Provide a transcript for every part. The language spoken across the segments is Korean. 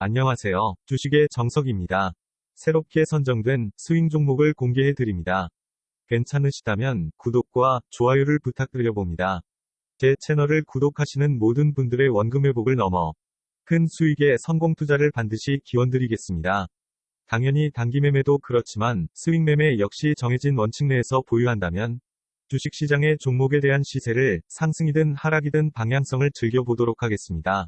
안녕하세요. 주식의 정석입니다. 새롭게 선정된 스윙 종목을 공개해 드립니다. 괜찮으시다면 구독과 좋아요를 부탁드려 봅니다. 제 채널을 구독하시는 모든 분들의 원금 회복을 넘어 큰 수익의 성공 투자를 반드시 기원드리겠습니다. 당연히 단기 매매도 그렇지만 스윙 매매 역시 정해진 원칙 내에서 보유한다면 주식시장의 종목에 대한 시세를 상승이든 하락이든 방향성을 즐겨보도록 하겠습니다.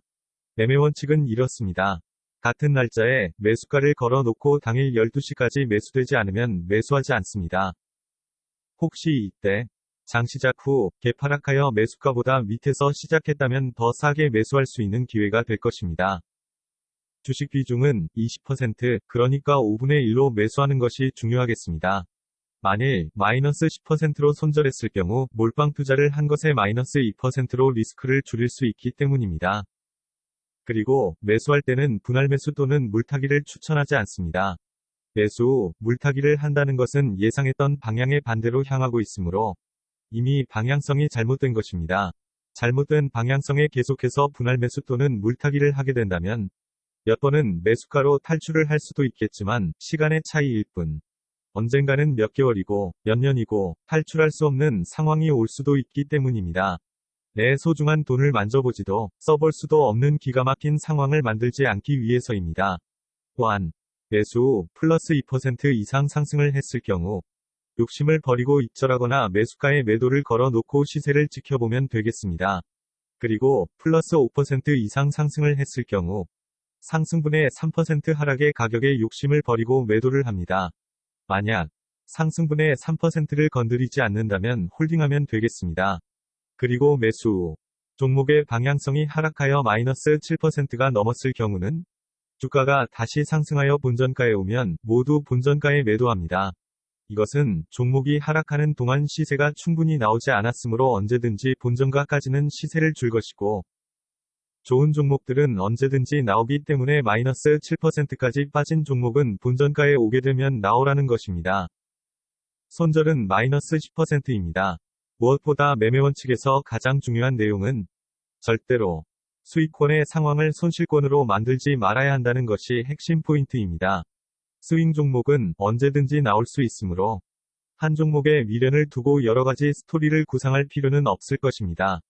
매매 원칙은 이렇습니다. 같은 날짜에 매수가를 걸어 놓고 당일 12시까지 매수되지 않으면 매수하지 않습니다. 혹시 이때 장 시작 후 개파락하여 매수가보다 밑에서 시작했다면 더 싸게 매수할 수 있는 기회가 될 것입니다. 주식 비중은 20% 그러니까 5분의 1로 매수하는 것이 중요하겠습니다. 만일 마이너스 10%로 손절했을 경우 몰빵 투자를 한 것에 마이너스 2%로 리스크를 줄일 수 있기 때문입니다. 그리고 매수할 때는 분할 매수 또는 물타기를 추천하지 않습니다. 매수 후 물타기를 한다는 것은 예상했던 방향의 반대로 향하고 있으므로 이미 방향성이 잘못된 것입니다. 잘못된 방향성에 계속해서 분할 매수 또는 물타기를 하게 된다면 몇 번은 매수가로 탈출을 할 수도 있겠지만 시간의 차이일 뿐. 언젠가는 몇 개월이고 몇 년이고 탈출할 수 없는 상황이 올 수도 있기 때문입니다. 내 소중한 돈을 만져보지도 써볼 수도 없는 기가 막힌 상황을 만들지 않기 위해서입니다. 또한 매수 후 플러스 2% 이상 상승을 했을 경우 욕심을 버리고 익절하거나 매수가에 매도를 걸어 놓고 시세를 지켜보면 되겠습니다. 그리고 플러스 5% 이상 상승을 했을 경우 상승분의 3% 하락의 가격에 욕심을 버리고 매도를 합니다. 만약 상승분의 3%를 건드리지 않는다면 홀딩하면 되겠습니다. 그리고 매수 후 종목의 방향성이 하락하여 마이너스 7%가 넘었을 경우는 주가가 다시 상승하여 본전가에 오면 모두 본전가에 매도합니다. 이것은 종목이 하락하는 동안 시세가 충분히 나오지 않았으므로 언제든지 본전가까지는 시세를 줄 것이고 좋은 종목들은 언제든지 나오기 때문에 마이너스 7%까지 빠진 종목은 본전가에 오게 되면 나오라는 것입니다. 손절은 마이너스 10%입니다. 무엇보다 매매원칙에서 가장 중요한 내용은 절대로 수익권의 상황을 손실권으로 만들지 말아야 한다는 것이 핵심 포인트입니다. 스윙 종목은 언제든지 나올 수 있으므로 한 종목의 미련을 두고 여러 가지 스토리를 구상할 필요는 없을 것입니다.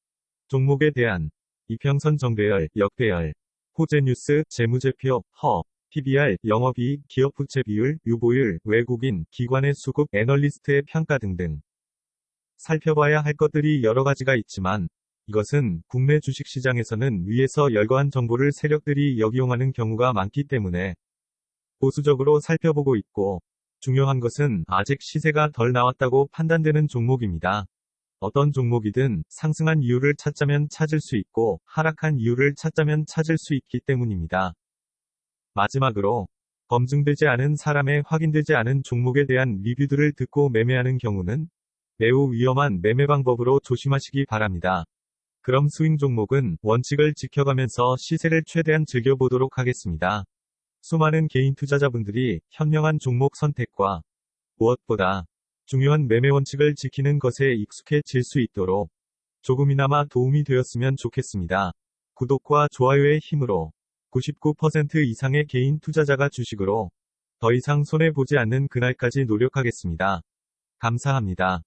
종목에 대한 이평선 정배열, 역배열, 호재뉴스, 재무제표, 허, PBR, 영업이익, 기업부채 비율, 유보율, 외국인, 기관의 수급, 애널리스트의 평가 등등. 살펴봐야 할 것들이 여러 가지가 있지만, 이것은 국내 주식시장에서는 위에서 열거한 정보를 세력들이 역이용하는 경우가 많기 때문에 보수적으로 살펴보고 있고, 중요한 것은 아직 시세가 덜 나왔다고 판단되는 종목입니다. 어떤 종목이든 상승한 이유를 찾자면 찾을 수 있고 하락한 이유를 찾자면 찾을 수 있기 때문입니다. 마지막으로 검증되지 않은 사람의 확인되지 않은 종목에 대한 리뷰들을 듣고 매매하는 경우는 매우 위험한 매매 방법으로 조심하시기 바랍니다. 그럼 스윙 종목은 원칙을 지켜가면서 시세를 최대한 즐겨보도록 하겠습니다. 수많은 개인 투자자분들이 현명한 종목 선택과 무엇보다 중요한 매매 원칙을 지키는 것에 익숙해질 수 있도록 조금이나마 도움이 되었으면 좋겠습니다. 구독과 좋아요의 힘으로 99% 이상의 개인 투자자가 주식으로 더 이상 손해보지 않는 그날까지 노력하겠습니다. 감사합니다.